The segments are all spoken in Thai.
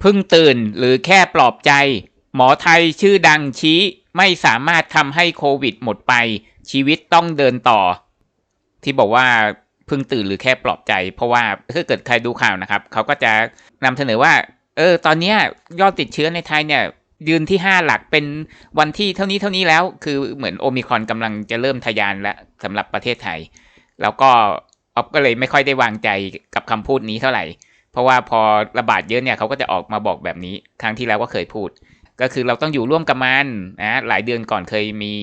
เพิ่งตื่นหรือแค่ปลอบใจ หมอไทยชื่อดังชี้ไม่สามารถทำให้โควิดหมดไป ชีวิตต้องเดินต่อ ที่บอกว่าเพิ่งตื่นหรือแค่ปลอบใจ เพราะว่าถ้าเกิดใครดูข่าวนะครับ เขาก็จะนำเสนอว่า เออ ตอนนี้ยอดติดเชื้อในไทยเนี่ยยืนที่ห้าหลักเป็นวันที่เท่านี้เท่านี้แล้ว คือเหมือนโอมิครอนกำลังจะเริ่มทะยานแล้วสำหรับประเทศไทย แล้วก็ออฟก็เลยไม่ค่อยได้วางใจกับคำพูดนี้เท่าไหร่ เพราะว่าพอระบาดเยอะเนี่ยเขาก็จะออกมาบอกแบบนี้ ครั้งที่แล้วก็เคยพูด ก็คือเราต้องอยู่ร่วมกับมันนะหลายเดือนก่อนเคยมี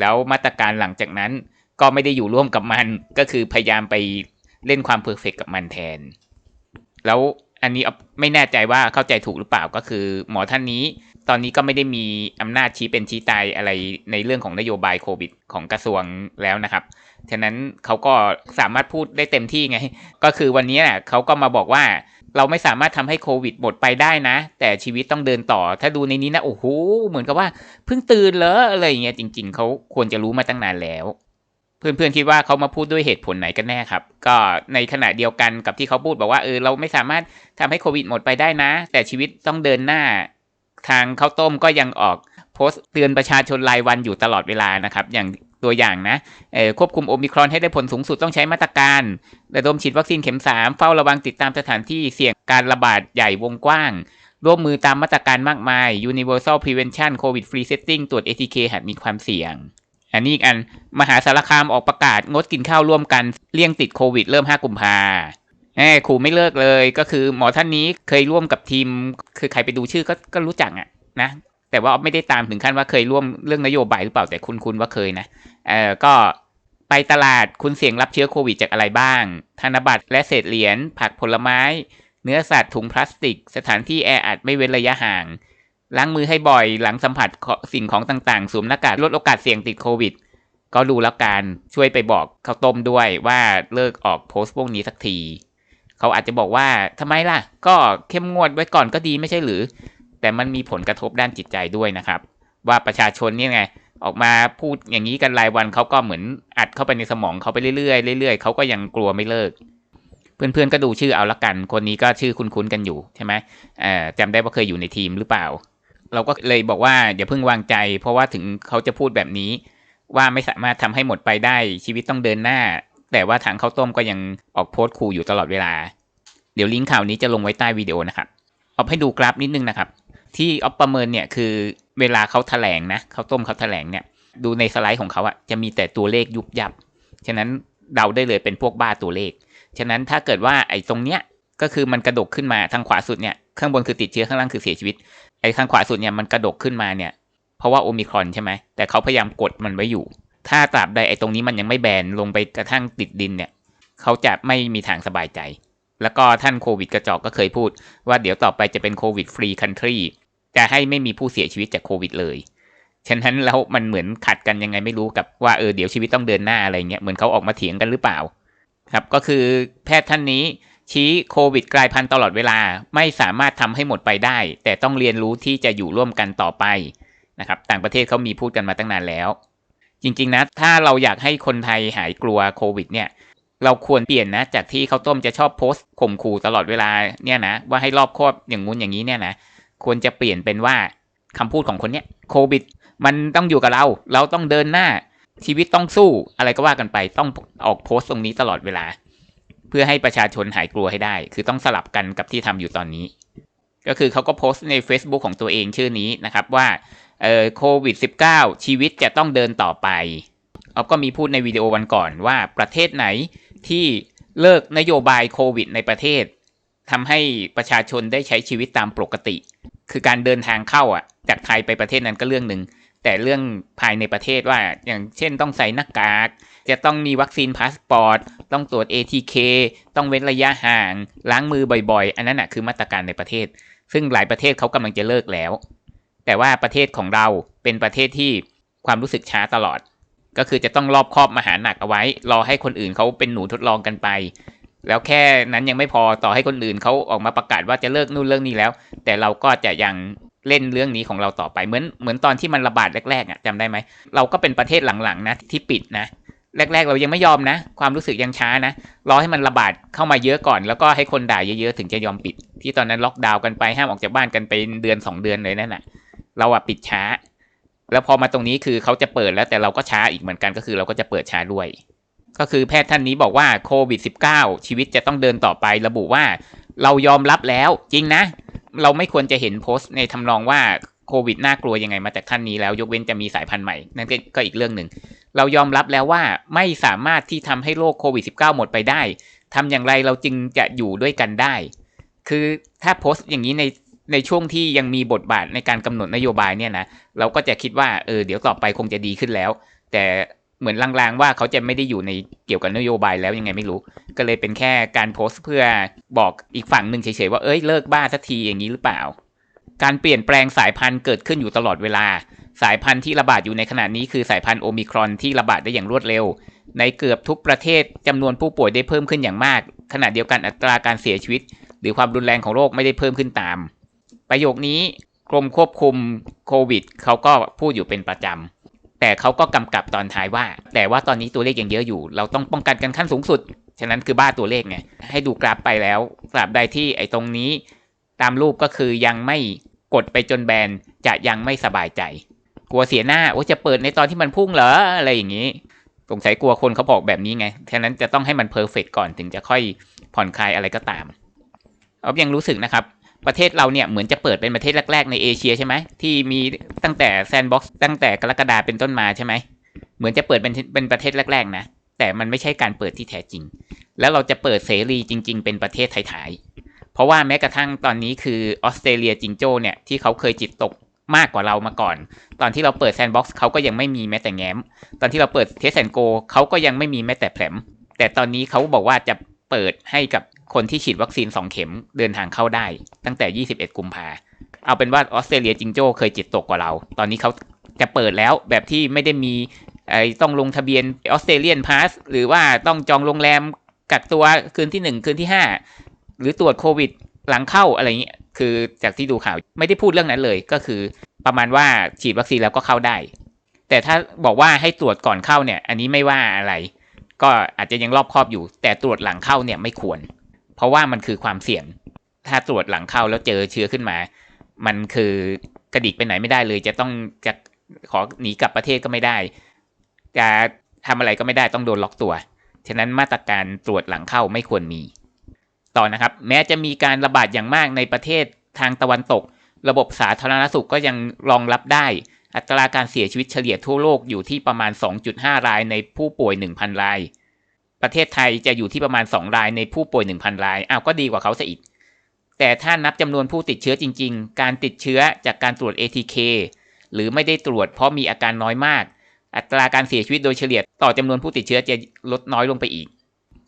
แล้วมาตรการหลังจากนั้นก็ไม่ได้อยู่ร่วมกับมัน ก็คือพยายามไปเล่นความเพอร์เฟกกับมันแทน แล้วอันนี้ไม่แน่ใจว่าเข้าใจถูกหรือเปล่าก็คือ หมอท่านนี้ ตอนนี้ก็ไม่ได้มีอำนาจชี้เป็นชี้ตายอะไรในเรื่องของนโยบายโควิดของกระทรวงแล้วนะครับ ฉะนั้นเขาก็สามารถพูดได้เต็มที่ไง ก็คือวันนี้เขาก็มาบอกว่าเราไม่สามารถทำให้โควิดหมดไปได้นะ แต่ชีวิตต้องเดินต่อ ถ้าดูในนี้นะโอ้โหเหมือนกับว่าเพิ่งตื่นเหรออะไรอย่างเงี้ยจริง ๆเขาควรจะรู้มาตั้งนานแล้ว เพื่อนๆคิดว่าเขามาพูดด้วยเหตุผลไหนกันแน่ครับ ก็ในขณะเดียวกันกับที่เขาพูดบอกว่าเออเราไม่สามารถทำให้โควิดหมดไปได้นะ แต่ชีวิตต้องเดินหน้า ทางข้าวต้มก็ยังออกโพสต์เตือนประชาชนรายวันอยู่ตลอดเวลานะครับ อย่างตัวอย่างนะควบคุมโอมิครอนให้ได้ผลสูงสุดต้องใช้มาตรการระดมฉีดวัคซีนเข็ม 3 เฝ้าระวังติดตามสถานที่เสี่ยงการระบาดใหญ่วงกว้าง ร่วมมือตามมาตรการมากมาย Universal Prevention COVID Free Setting ตรวจ ATK หากมีความเสี่ยง อันนี้อีกอัน มหาสารคามออกประกาศงดกินข้าวร่วมกันเลี่ยงติดโควิดเริ่ม 5 กุมภา แหมครูไม่เลิกเลย ก็คือหมอท่านนี้เคยร่วมกับทีม คือใครไปดูชื่อก็ก็รู้จักอะนะแต่ว่าไม่ได้ตามถึงขั้นว่าเคยร่วมเรื่องนโยบายหรือเปล่าแต่คุณคุณว่าเคยนะเออก็ไปตลาดคุณเสี่ยงรับเชื้อโควิดจากอะไรบ้าง ธนบัตรและเศษเหรียญผักผลไม้ เนื้อสัตว์ถุงพลาสติก สถานที่แออัดไม่เว้นระยะห่าง ล้างมือให้บ่อยหลังสัมผัสสิ่งของต่างๆสวมหน้ากากลดโอกาสเสี่ยงติดโควิด ก็ดูแล้วการช่วยไปบอกเขาต้มด้วยว่าเลิกออกโพสต์พวกนี้สักที เขาอาจจะบอกว่าทำไมล่ะ ก็เข้มงวดไว้ก่อนก็ดีไม่ใช่หรือ แต่มันมีผลกระทบด้านจิตใจด้วยนะครับ ว่าประชาชนนี่ไง ออกมาพูดอย่างนี้กันรายวันเขาก็เหมือนอัดเข้าไปในสมองเขาไปเรื่อยๆเรื่อยๆเขาก็ยังกลัวไม่เลิก เพื่อนๆก็ดูชื่อเอาละกัน คนนี้ก็ชื่อคุ้นๆกันอยู่ใช่ไหมจำได้ว่าเคยอยู่ในทีมหรือเปล่า เราก็เลยบอกว่าอย่าเพิ่งวางใจ เพราะว่าถึงเขาจะพูดแบบนี้ ว่าไม่สามารถทำให้หมดไปได้ชีวิตต้องเดินหน้า แต่ว่าทางข้าวต้มก็ยังออกโพสต์คูอยู่ตลอดเวลา เดี๋ยวลิงก์ข่าวนี้จะลงไว้ใต้วิดีโอนะครับเอาให้ดูกราฟนิดนึงนะครับ ที่ออฟประเมินเนี่ยคือเวลาเขาแถลงนะเขาวต้มเขาแถลงเนี่ย ดูในสไลด์ของเขาอะจะมีแต่ตัวเลขยุบยับ ฉะนั้นเดาได้เลยเป็นพวกบ้าตัวเลข ฉะนั้นถ้าเกิดว่าไอ้ตรงเนี้ยก็คือมันกระดกขึ้นมาทางขวาสุดเนี่ยข้างบนคือติดเชื้อข้างล่างคือเสียชีวิตไอ้ข้างขวาสุดเนี่ยมันกระดกขึ้นมาเนี่ย เพราะว่าโอมิครอนใช่ไหมแต่เขาพยายามกดมันไว้อยู่ ถ้าตราบใดไอ้ตรงนี้มันยังไม่แบนลงไปกระทั่งติดดินเนี่ย เขาจะไม่มีทางสบายใจ แล้วก็ท่านโควิดกระจอกก็เคยพูด ว่าเดี๋ยวต่อไปจะเป็นโควิดฟรีคันทรีจะให้ไม่มีผู้เสียชีวิตจากโควิดเลย ฉะนั้นแล้วมันเหมือนขัดกันยังไงไม่รู้กับว่าเออเดี๋ยวชีวิตต้องเดินหน้าอะไรเงี้ย เหมือนเขาออกมาเถียงกันหรือเปล่า ครับ ก็คือแพทย์ท่านนี้ชี้โควิดกลายพันธุ์ตลอดเวลาไม่สามารถทำให้หมดไปได้ แต่ต้องเรียนรู้ที่จะอยู่ร่วมกันต่อไปนะครับ ต่างประเทศเขามีพูดกันมาตั้งนานแล้ว จริง ๆ นะ ถ้าเราอยากให้คนไทยหายกลัวโควิด เนี่ย เราควรเปลี่ยนนะ จากที่เขาต้มจะชอบโพสต์ข่มขู่ตลอดเวลาเนี่ยนะ ว่าให้รอบครอบอย่างงู้นอย่างนี้เนี่ยนะควรจะเปลี่ยนเป็นว่าคำพูดของคนเนี้ยโควิด มันต้องอยู่กับเรา เราต้องเดินหน้าชีวิตต้องสู้อะไรก็ว่ากันไปต้องออกโพสต์ตรงนี้ตลอดเวลา เพื่อให้ประชาชนหายกลัวให้ได้ คือต้องสลับกันกับที่ทำอยู่ตอนนี้ ก็คือเขาก็โพสต์ใน Facebook ของตัวเองชื่อนี้นะครับว่า เอ่อโควิด -19 ชีวิตจะต้องเดินต่อไปออฟก็มีพูดในวิดีโอวันก่อนว่าประเทศไหนที่เลิกนโยบายโควิด ในประเทศทำให้ประชาชนได้ใช้ชีวิตตามปกติ คือการเดินทางเข้าอะ จากไทยไปประเทศนั้นก็เรื่องหนึ่งแต่เรื่องภายในประเทศว่าอย่างเช่นต้องใส่หน้ากาก จะต้องมีวัคซีนพาสปอร์ต ต้องตรวจ ATK ต้องเว้นระยะห่าง ล้างมือบ่อยๆ อันนั้นนะคือมาตรการในประเทศ ซึ่งหลายประเทศเขากำลังจะเลิกแล้ว แต่ว่าประเทศของเราเป็นประเทศที่ความรู้สึกช้าตลอด ก็คือจะต้องรอบครอบมหาหนักเอาไว้ รอให้คนอื่นเขาเป็นหนูทดลองกันไป แล้วแค่นั้นยังไม่พอต่อให้คนอื่นเขาออกมาประกาศว่าจะเลิกนู่นเรื่องนี้แล้ว แต่เราก็จะยังเล่นเรื่องนี้ของเราต่อไปเหมือนเหมือนตอนที่มันระบาดแรกๆอะจำได้ไหมเราก็เป็นประเทศหลังๆนะที่ปิดนะแรก ๆ เรายังไม่ยอมนะ ความรู้สึกยังช้านะรอให้มันระบาดเข้ามาเยอะก่อน แล้วก็ให้คนด่าเยอะๆถึงจะยอมปิด ที่ตอนนั้นล็อกดาวน์กันไปห้ามออกจากบ้านกันไปเดือนสองเดือนเลยนั่นแหะ เราอะปิดช้า แล้วพอมาตรงนี้คือเขาจะเปิดแล้วแต่เราก็ช้าอีกเหมือนกันก็คือเราก็จะเปิดช้าด้วย ก็คือแพทย์ท่านนี้บอกว่าโควิด -19 ชีวิตจะต้องเดินต่อไประบุว่า เรายอมรับแล้วจริงนะ เราไม่ควรจะเห็นโพสต์ในทำนองว่าโควิดน่ากลัวยังไงมาจากท่านนี้แล้วยกเว้นจะมีสายพันธุ์ใหม่ นั่นก็อีกเรื่องหนึ่ง เรายอมรับแล้วว่าไม่สามารถที่ทำให้โรคโควิด -19 หมดไปได้ทำอย่างไรเราจึงจะอยู่ด้วยกันได้ คือถ้าโพสต์อย่างนี้ใน ในช่วงที่ยังมีบทบาทในการกำหนดนโยบายเนี่ยนะเราก็จะคิดว่าเออเดี๋ยวต่อไปคงจะดีขึ้นแล้ว แต่เหมือนลางๆว่าเขาจะไม่ได้อยู่ในเกี่ยวกับนโยบายแล้วยังไงไม่รู้ ก็เลยเป็นแค่การโพสต์เพื่อบอกอีกฝั่งหนึ่งเฉยๆว่าเอ้ยเลิกบ้าสักทีอย่างนี้หรือเปล่า การเปลี่ยนแปลงสายพันธุ์เกิดขึ้นอยู่ตลอดเวลา สายพันธุ์ที่ระบาดอยู่ในขณะนี้คือสายพันธุ์โอมิครอนที่ระบาดได้อย่างรวดเร็ว ในเกือบทุกประเทศจำนวนผู้ป่วยได้เพิ่มขึ้นอย่างมาก ขณะเดียวกันอัตราการเสียชีวิต หรือความรุนแรงของโรคไม่ได้เพิ่มขึ้นตาม ประโยคนี้กรมควบคุมโควิดเขาก็พูดอยู่เป็นประจำ แต่เขาก็กำกับตอนท้ายว่า แต่ว่าตอนนี้ตัวเลขยังเยอะอยู่ เราต้องป้องกันกันขั้นสูงสุด ฉะนั้นคือบ้าตัวเลขไง ให้ดูกราฟไปแล้วกราฟใดที่ไอ้ตรงนี้ตามรูปก็คือยังไม่กดไปจนแบนจะยังไม่สบายใจ กลัวเสียหน้าโอ้จะเปิดในตอนที่มันพุ่งเหรออะไรอย่างนี้สงสัยกลัวคนเขาบอกแบบนี้ไง ฉะนั้นจะต้องให้มันเพอร์เฟกก่อนถึงจะค่อยผ่อนคลายอะไรก็ตามเอายังรู้สึกนะครับ ประเทศเราเนี่ยเหมือนจะเปิดเป็นประเทศแรก ๆ ในเอเชียใช่ไหมที่มีตั้งแต่แซนด์บ็อกซ์ตั้งแต่กรกฎาเป็นต้นมาใช่ไหมเหมือนจะเปิดเป็นเป็นประเทศแรก ๆ นะ แต่มันไม่ใช่การเปิดที่แท้จริง แล้วเราจะเปิดเสรีจริง ๆ เป็นประเทศไทยๆเพราะว่าแม้กระทั่งตอนนี้คือออสเตรเลียจิงโจ้เนี่ยที่เขาเคยจิตตกมากกว่าเรามาก่อน ตอนที่เราเปิดแซนด์บ็อกซ์เขาก็ยังไม่มีแม้แต่แง้ม ตอนที่เราเปิดเทสแอนโกเขาก็ยังไม่มีแม้แต่แผลมแต่ตอนนี้เขาบอกว่าจะเปิดให้กับ คนที่ฉีดวัคซีน2เข็มเดินทางเข้าได้ ตั้งแต่ 21 กุมภาเอาเป็นว่าออสเตรเลียจิงโจ้เคยจิตตกกว่าเรา ตอนนี้เขาจะเปิดแล้วแบบที่ไม่ได้มีไอ้ต้องลงทะเบียนออสเตรเลียนพาสหรือว่าต้องจองโรงแรมกักตัวคืนที่1คืนที่5หรือตรวจโควิดหลังเข้าอะไรเงี้ยคือจากที่ดูข่าวไม่ได้พูดเรื่องนั้นเลยก็คือประมาณว่าฉีดวัคซีนแล้วก็เข้าได้ แต่ถ้าบอกว่าให้ตรวจก่อนเข้าเนี่ย อันนี้ไม่ว่าอะไร ก็อาจจะยังรอบครอบอยู่ แต่ตรวจหลังเข้าเนี่ยไม่ควร เพราะว่ามันคือความเสี่ยง ถ้าตรวจหลังเข้าแล้วเจอเชื้อขึ้นมา มันคือกระดิกไปไหนไม่ได้เลย จะต้องจะขอหนีกลับประเทศก็ไม่ได้ จะทำอะไรก็ไม่ได้ต้องโดนล็อกตัว ฉะนั้นมาตรการตรวจหลังเข้าไม่ควรมี ต่อนะครับ แม้จะมีการระบาดอย่างมากในประเทศทางตะวันตก ระบบสาธารณสุขก็ยังรองรับได้ อัตราการเสียชีวิตเฉลี่ยทั่วโลกอยู่ที่ประมาณ 2.5 รายในผู้ป่วย 1,000 ราย ประเทศไทยจะอยู่ที่ประมาณ 2 รายในผู้ป่วย 1,000 ราย อ้าว ก็ดีกว่าเขาซะอีก แต่ถ้านับจำนวนผู้ติดเชื้อจริง ๆ การติดเชื้อจากการตรวจ ATK หรือไม่ได้ตรวจเพราะมีอาการน้อยมาก อัตราการเสียชีวิตโดยเฉลี่ยต่อจำนวนผู้ติดเชื้อจะลดน้อยลงไปอีก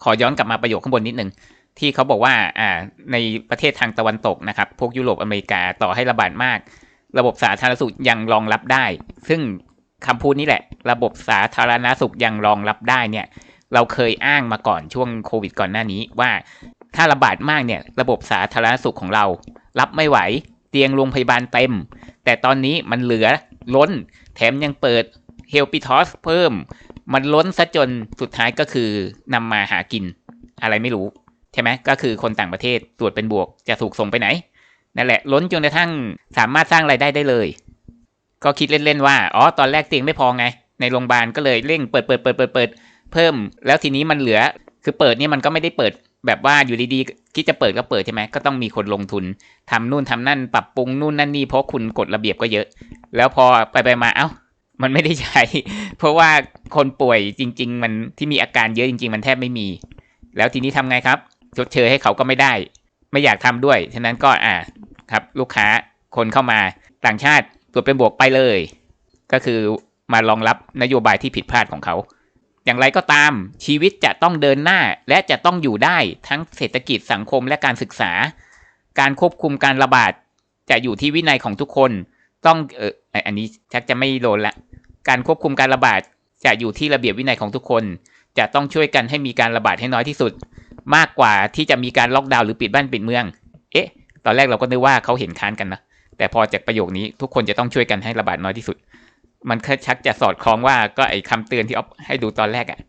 ขอย้อนกลับมาประโยคข้างบนนิดนึงที่เขาบอกว่าอ่าในประเทศทางตะวันตกนะครับ พวกยุโรปอเมริกาต่อให้ระบาดมาก ระบบสาธารณสุขยังรองรับได้ ซึ่งคำพูดนี้แหละ ระบบสาธารณสุขยังรองรับได้เนี่ย เราเคยอ้างมาก่อนช่วงโควิดก่อนหน้านี้ว่าถ้าระบาดมากเนี่ยระบบสาธารณสุขของเรา รับไม่ไหว เตียงโรงพยาบาลเต็ม แต่ตอนนี้มันเหลือล้น แถมยังเปิดเฮลปิทอสเพิ่ม มันล้นซะจนสุดท้ายก็คือนำมาหากิน อะไรไม่รู้ ใช่ไหมก็คือคนต่างประเทศตรวจเป็นบวกจะถูกส่งไปไหน นั่นแหละ ล้นจนกระทั่งสามารถสร้างไรายได้ได้เลย ก็คิดเล่นๆว่า อ๋อ ตอนแรกเตียงไม่พอไง ในโรงพยาบาลก็เลยเร่งเปิดเปิดเปิดเปิดเปิด เพิ่ม แล้วทีนี้มันเหลือ คือเปิดนี่มันก็ไม่ได้เปิดแบบว่าอยู่ดีๆคิดจะเปิดก็เปิดใช่ไหมก็ต้องมีคนลงทุนทำนู่นทำนั่นปรับปรุงนู่นนั่นนี่เพราะคุณกฎระเบียบก็เยอะ แล้วพอไปไปมาเอา้า มันไม่ได้ใช้ เพราะว่าคนป่วยจริง ๆ มันที่มีอาการเยอะจริง ๆ มันแทบไม่มี แล้วทีนี้ทำไงครับชดเชยให้เขาก็ไม่ได้ ไม่อยากทำด้วยฉะนั้นก็อ่าครับลูกค้าคนเข้ามาต่างชาติตรวจเป็นบวกไปเลย ก็คือมารองรับนโยบายที่ผิดพลาดของเขา อย่างไรก็ตามชีวิตจะต้องเดินหน้าและจะต้องอยู่ได้ทั้งเศรษฐกิจสังคมและการศึกษา การควบคุมการระบาด จะอยู่ที่วินัยของทุกคน ต้องเอออันนี้ชักจะไม่โดนละ การควบคุมการระบาดจะอยู่ที่ระเบียบวินัยของทุกคน จะต้องช่วยกันให้มีการระบาดให้น้อยที่สุด มากกว่าที่จะมีการล็อกดาวน์หรือปิดบ้านปิดเมือง เอ๊ะ ตอนแรกเราก็นึกว่าเขาเห็นค้านกันนะแต่พอจากประโยคนี้ทุกคนจะต้องช่วยกันให้ระบาดน้อยที่สุด มันชักจะสอดคล้องว่าก็ไอ้คาเตือนที่เอาให้ดูตอนแรกอะ่ะ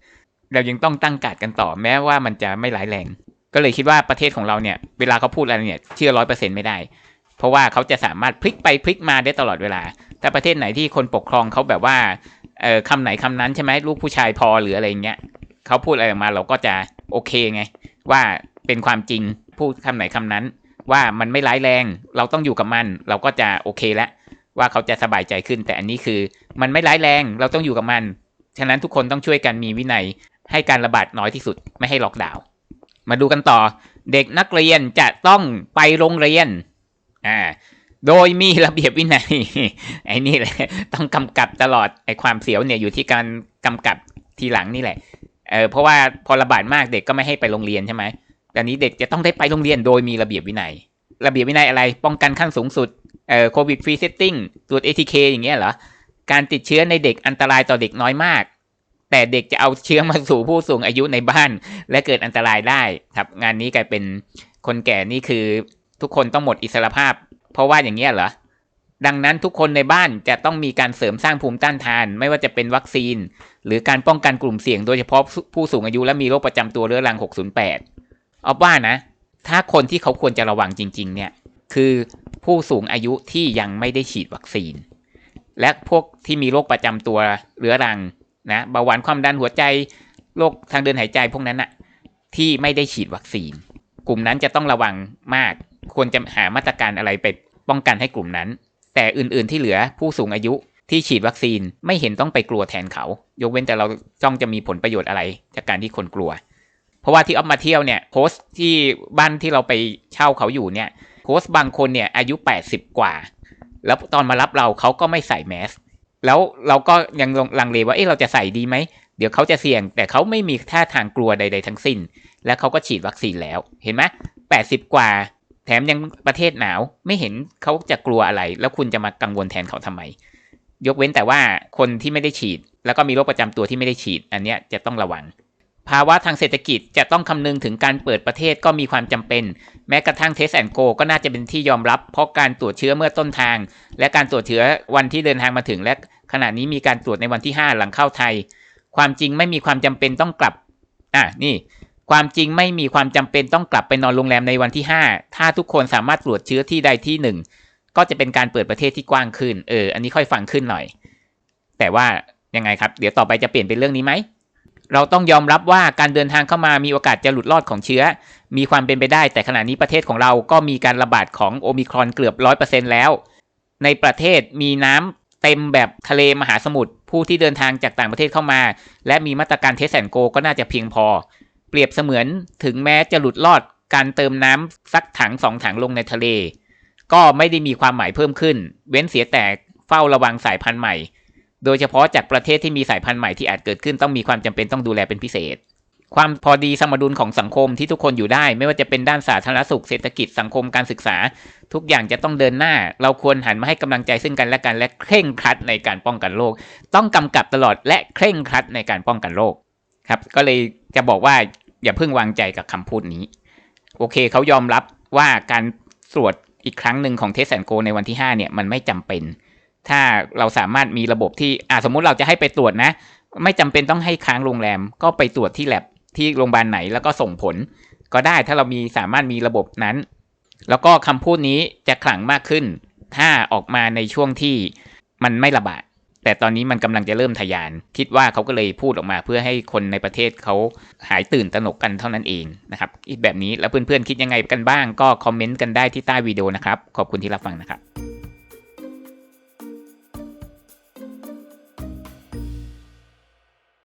เรายังต้องตั้งการดกันต่อแม้ว่ามันจะไม่ร้ายแรง ก็เลยคิดว่าประเทศของเราเนี่ย เวลาเขาพูดอะไรเนี่ยเชื่อร้อยเปอร์เซ็นไม่ได้ เพราะว่าเขาจะสามารถพลิกไปพลิกมาได้ตลอดเวลา แต่ประเทศไหนที่คนปกครองเขาแบบว่าเออคำไหนคำนั้นใช่ไหมลูกผู้ชายพอหรืออะไรเงี้ยเขาพูดอะไรออกมาเราก็จะโอเคไง ว่าเป็นความจริงพูดคำไหนคำนั้น ว่ามันไม่ร้ายแรง เราต้องอยู่กับมัน เราก็จะโอเคแล้ว ว่าเขาจะสบายใจขึ้น แต่อันนี้คือมันไม่ร้ายแรงเราต้องอยู่กับมัน ฉะนั้นทุกคนต้องช่วยกันมีวินัย ให้การระบาดน้อยที่สุดไม่ให้ล็อกดาวน์มาดูกันต่อ เด็กนักเรียนจะต้องไปโรงเรียนอ่าโดยมีระเบียบวินัยไอ้นี่แหละต้องกำกับตลอดไอ้ความเสียวเนี่ยอยู่ที่การกำกับทีหลังนี่แหละเออเพราะว่าพอระบาดมากเด็กก็ไม่ให้ไปโรงเรียนใช่ไหมแต่นี้เด็กจะต้องได้ไปโรงเรียนโดยมีระเบียบวินัย ระเบียบวินัยอะไร ป้องกันขั้นสูงสุด เอ่อโควิดฟรีเซตติ้งตรวจ ATK อย่างเงี้ยเหรอ การติดเชื้อในเด็กอันตรายต่อเด็กน้อยมาก แต่เด็กจะเอาเชื้อมาสู่ผู้สูงอายุในบ้าน และเกิดอันตรายได้ครับ งานนี้กลายเป็นคนแก่นี่คือทุกคนต้องหมดอิสรภาพ เพราะว่าอย่างเงี้ยเหรอดังนั้นทุกคนในบ้านจะต้องมีการเสริมสร้างภูมิต้านทาน ไม่ว่าจะเป็นวัคซีน หรือการป้องกันกลุ่มเสี่ยงโดยเฉพาะผู้สูงอายุและมีโรคประจำตัวเรื้อรัง 608 เอาว่านะ ถ้าคนที่เขาควรจะระวังจริง ๆ เนี่ย คือผู้สูงอายุที่ยังไม่ได้ฉีดวัคซีน และพวกที่มีโรคประจำตัวเรื้อรังนะเบาหวานความดันหัวใจโรคทางเดินหายใจพวกนั้นอะที่ไม่ได้ฉีดวัคซีน กลุ่มนั้นจะต้องระวังมาก ควรจะหามาตรการอะไรไปป้องกันให้กลุ่มนั้น แต่อื่นๆที่เหลือผู้สูงอายุที่ฉีดวัคซีนไม่เห็นต้องไปกลัวแทนเขา ยกเว้นแต่เราจ้องจะมีผลประโยชน์อะไร จากการที่คนกลัว เพราะว่าที่ออฟมาเที่ยวเนี่ยโค้ชที่บ้านที่เราไปเช่าเขาอยู่เนี่ย โค้ชบางคนเนี่ยอายุ 80 กว่า แล้วตอนมารับเราเขาก็ไม่ใส่แมสแล้วเราก็ยังลังเลว่าเอ๊ะเราจะใส่ดีไหม เดี๋ยวเขาจะเสี่ยง แต่เขาไม่มีท่าทางกลัวใด ๆ ทั้งสิ้น และเขาก็ฉีดวัคซีนแล้ว เห็นไหมแปดสิบกว่า แถมยังประเทศหนาว ไม่เห็นเขาจะกลัวอะไร แล้วคุณจะมากังวลแทนเขาทำไม ยกเว้นแต่ว่าคนที่ไม่ได้ฉีด แล้วก็มีโรคประจำตัวที่ไม่ได้ฉีด อันเนี้ยจะต้องระวัง ภาวะทางเศรษฐกิจจะต้องคำนึงถึงการเปิดประเทศก็มีความจำเป็น แม้กระทั่งเทสแอนโกก็น่าจะเป็นที่ยอมรับ เพราะการตรวจเชื้อเมื่อต้นทาง และการตรวจเชื้อวันที่เดินทางมาถึง และขณะนี้มีการตรวจในวันที่ 5 หลังเข้าไทย ความจริงไม่มีความจำเป็นต้องกลับอะนี่ ความจริงไม่มีความจำเป็นต้องกลับไปนอนโรงแรมในวันที่ 5 ถ้าทุกคนสามารถตรวจเชื้อที่ใดที่หนึ่งก็จะเป็นการเปิดประเทศที่กว้างขึ้นเอออันนี้ค่อยฟังขึ้นหน่อย แต่ว่ายังไงครับ เดี๋ยวต่อไปจะเปลี่ยนเป็นเรื่องนี้ไหม เราต้องยอมรับว่าการเดินทางเข้ามามีโอกาสจะหลุดรอดของเชื้อ มีความเป็นไปได้ แต่ขณะนี้ประเทศของเราก็มีการระบาดของโอมิครอนเกือบร้อยเปอร์เซ็นแล้ว ในประเทศมีน้ำเต็มแบบทะเลมหาสมุทรผู้ที่เดินทางจากต่างประเทศเข้ามา และมีมาตรการเทสแอนโกก็น่าจะเพียงพอ เปรียบเสมือนถึงแม้จะหลุดรอดการเติมน้ำสักถังสองถังลงในทะเล ก็ไม่ได้มีความหมายเพิ่มขึ้น เว้นเสียแต่เฝ้าระวังสายพันธุ์ใหม่ โดยเฉพาะจากประเทศที่มีสายพันธุ์ใหม่ที่อาจเกิดขึ้นต้องมีความจำเป็นต้องดูแลเป็นพิเศษ ความพอดีสมดุลของสังคมที่ทุกคนอยู่ได้ ไม่ว่าจะเป็นด้านสาธารณสุขเศรษฐกิจสังคมการศึกษา ทุกอย่างจะต้องเดินหน้า เราควรหันมาให้กำลังใจซึ่งกันและกันและเคร่งครัดในการป้องกันโรคต้องกำกับตลอดและเคร่งครัดในการป้องกันโรคครับ ก็เลยจะบอกว่าอย่าเพิ่งวางใจกับคำพูดนี้ โอเคเขายอมรับว่าการตรวจอีกครั้งหนึ่งของเทสแอนโกในวันที่5เนี่ยมันไม่จำเป็น ถ้าเราสามารถมีระบบที่อ่าสมมุติเราจะให้ไปตรวจนะ ไม่จำเป็นต้องให้ค้างโรงแรม ก็ไปตรวจที่แลบที่โรงพยาบาลไหนแล้วก็ส่งผล ก็ได้ถ้าเรามีสามารถมีระบบนั้น แล้วก็คำพูดนี้จะขลังมากขึ้น ถ้าออกมาในช่วงที่มันไม่ระบาดแต่ตอนนี้มันกำลังจะเริ่มทะยาน คิดว่าเขาก็เลยพูดออกมาเพื่อให้คนในประเทศเขาหายตื่นตระหนกกันเท่านั้นเองนะครับอีกแบบนี้แล้วเพื่อนๆคิดยังไงกันบ้างก็คอมเมนต์กันได้ที่ใต้วิดีโอนะครับ ขอบคุณที่รับฟังนะครับ